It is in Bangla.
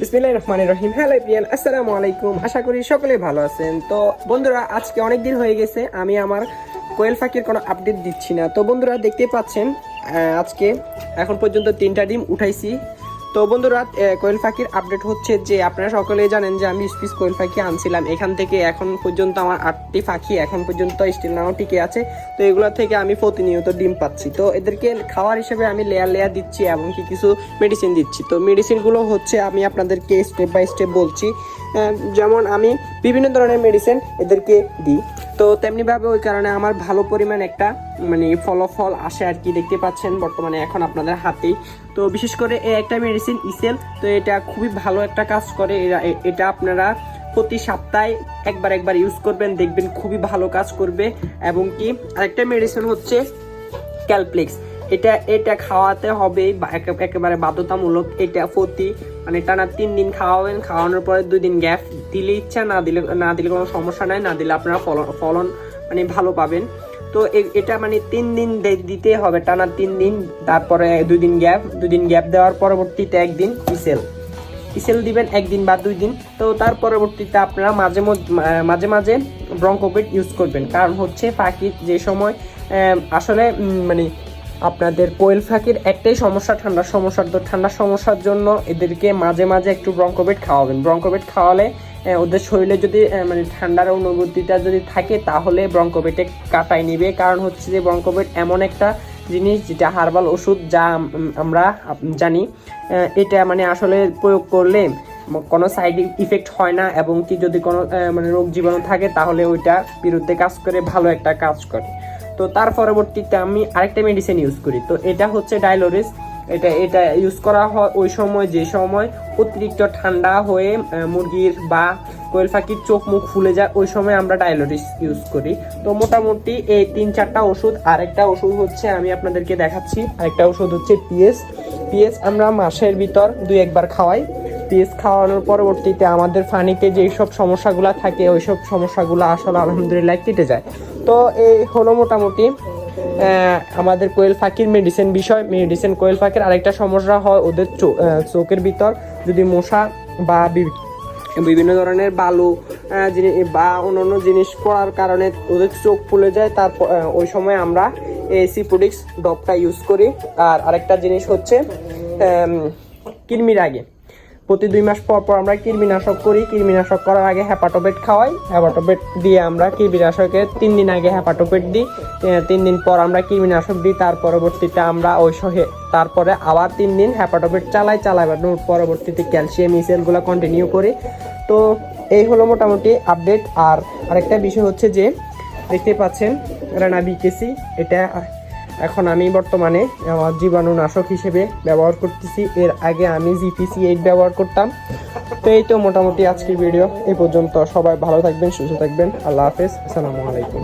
বিসমিল্লাহ রহমান রহিম। হ্যালো প্রিয়ান আসসালামু আলাইকুম। আশা করি সকলে ভালো আছেন। তো বন্ধুরা, আজকে অনেক দিন হয়ে গেছে, আমি আমার কোয়েল ফাঁকির কোনো আপডেট দিচ্ছি না। তো বন্ধুরা দেখতে পাচ্ছেন আজকে এখন পর্যন্ত তিনটা ডিম উঠাইছি। তো বন্ধুরা কোয়েল পাখির আপডেট হচ্ছে যে আপনারা সকলেই জানেন যে আমি স্পিস কোয়েল পাখি আনছিলাম। এখান থেকে এখন পর্যন্ত আমার আটটি পাখি এখন পর্যন্ত স্টিল নাও টিকে আছে। তো এগুলো থেকে আমি প্রতিনিয়ত ডিম পাচ্ছি। তো এদেরকে খাওয়ার হিসেবে আমি লেয়ার লেয়ার দিচ্ছি এবং কি কিছু মেডিসিন দিচ্ছি। তো মেডিসিনগুলো হচ্ছে আমি আপনাদেরকে স্টেপ বাই স্টেপ বলছি। যেমন আমি বিভিন্ন ধরনের মেডিসিন এদেরকে দিই। তো তেমনিভাবে ওই কারণে আমার ভালো পরিমাণ একটা মানে ফলাফল আসে আর কি দেখতে পাচ্ছেন বর্তমানে এখন আপনাদের হাতেই। তো বিশেষ করে এই একটা মেডিসিন ইসেল তো এটা খুবই ভালো একটা কাজ করে। এটা আপনারা প্রতি সপ্তাহে একবার একবার ইউজ করবেন, দেখবেন খুবই ভালো কাজ করবে। এবং কি আরেকটা মেডিসিন হচ্ছে ক্যালপ্লেক্স এটা এটা খাওয়াতে হবে একেবারে বাধ্যতামূলক। এটা প্রতি মানে টানা তিন দিন খাওয়াবেন, খাওয়ানোর পরে দুই দিন গ্যাপ দিলে ইচ্ছা, না দিলে না দিলে কোনো সমস্যা নাই, না দিলে আপনারা ফলন ফলন মানে ভালো পাবেন। তো এটা মানে তিন দিন দিতে হবে, টানা তিন দিন, তারপরে দুই দিন গ্যাপ, দুই দিন গ্যাপ দেওয়ার পরবর্তীতে একদিন ইসেল ইসেল দিবেন একদিন বা দুই দিন, তো তার পরবর্তীতে আপনারা মাঝে মধ্যে মাঝে মাঝে ব্রঙ্কোপিট ইউজ করবেন। কারণ হচ্ছে পাখির যে সময় আসলে মানে আপনাদের কোয়েল ফাঁকির একটাই সমস্যা ঠান্ডার সমস্যা, তো ঠান্ডার সমস্যার জন্য এদেরকে মাঝে মাঝে একটু ব্রঙ্কোপিট খাওয়াবেন। ব্রঙ্কোপিট খাওয়ালে ওদের শরীরে যদি মানে ঠান্ডার অনুভূতিটা যদি থাকে, তাহলে ব্রঙ্কোপিটে কাটাই নিবে। কারণ হচ্ছে যে ব্রঙ্কোপিট এমন একটা জিনিস, যেটা হার্বাল ওষুধ যা আমরা জানি। এটা মানে আসলে প্রয়োগ করলে কোনো সাইড ইফেক্ট হয় না এবং কি যদি কোনো মানে রোগ জীবাণু থাকে, তাহলে ওইটা বিরুদ্ধে কাজ করে, ভালো একটা কাজ করে। তো তার পরবর্তীতে আমি আরেকটা মেডিসিন ইউজ করি। তো এটা হচ্ছে ডাইলোরিস এটা এটা ইউজ করা হয় ওই সময়, যে সময় অতিরিক্ত ঠান্ডা হয়ে মুরগির বা কোয়েল পাখির চোখ মুখ ফুলে যায়, ওই সময় আমরা ডাইলোরিস ইউজ করি। তো মোটামুটি এই তিন, চারটা ওষুধ। আরেকটা ওষুধ হচ্ছে, আমি আপনাদেরকে দেখাচ্ছি। আরেকটা ওষুধ হচ্ছে পিএস পিএস আমরা মাসের ভিতর দুই, একবার খাওয়াই। পিএস খাওয়ানোর পরবর্তীতে আমাদের ফানিতে যেই সব সমস্যাগুলো থাকে, ওই সব সমস্যাগুলো আসলে আলহামদুলিল্লাহ কেটে যায়। তো এই হলো মোটামুটি আমাদের কোয়েল ফাঁকির মেডিসিন বিষয়। মেডিসিন কোয়েল পাখির আরেকটা সমস্যা হয় ওদের চোখের ভিতর। যদি মশা বা বিভিন্ন ধরনের বালু বা অন্যান্য জিনিস পড়ার কারণে ওদের চোখ ফুলে যায়, তারপর ওই সময় আমরা এই সিপ্রোডিক্স ডপটা ইউজ করি। আর আরেকটা জিনিস হচ্ছে কৃমির আগে। প্রতি দুই মাস পর পর আমরা কৃমিনাশক করি। কৃমিনাশক করার আগে হ্যাপাটোপেট খাওয়াই। হ্যাপাটোপেট দিয়ে আমরা কৃমিনাশকের তিন দিন আগে হ্যাপাটোপেট দিই। তিন দিন পর আমরা কৃমিনাশক দিই। তার পরবর্তীতে আমরা ওই সহে তারপরে আবার তিন দিন হ্যাপাটোপেট চালাই চালাই চালাবার পরবর্তীতে ক্যালসিয়াম ইসেলগুলো কন্টিনিউ করি। তো এই হলো মোটামুটি আপডেট আর আরেকটা বিষয় হচ্ছে যে, দেখতে পাচ্ছেন, রানা বিকেসি এটা এখন আমি বর্তমানে আমার জীবাণুনাশক হিসেবে ব্যবহার করতেছি। এর আগে আমি জিপিসি এইট ব্যবহার করতাম। তো এই তো মোটামুটি আজকের ভিডিও। এ পর্যন্ত সবাই ভালো থাকবেন, সুস্থ থাকবেন। আল্লাহ হাফেজ। আসসালামু আলাইকুম।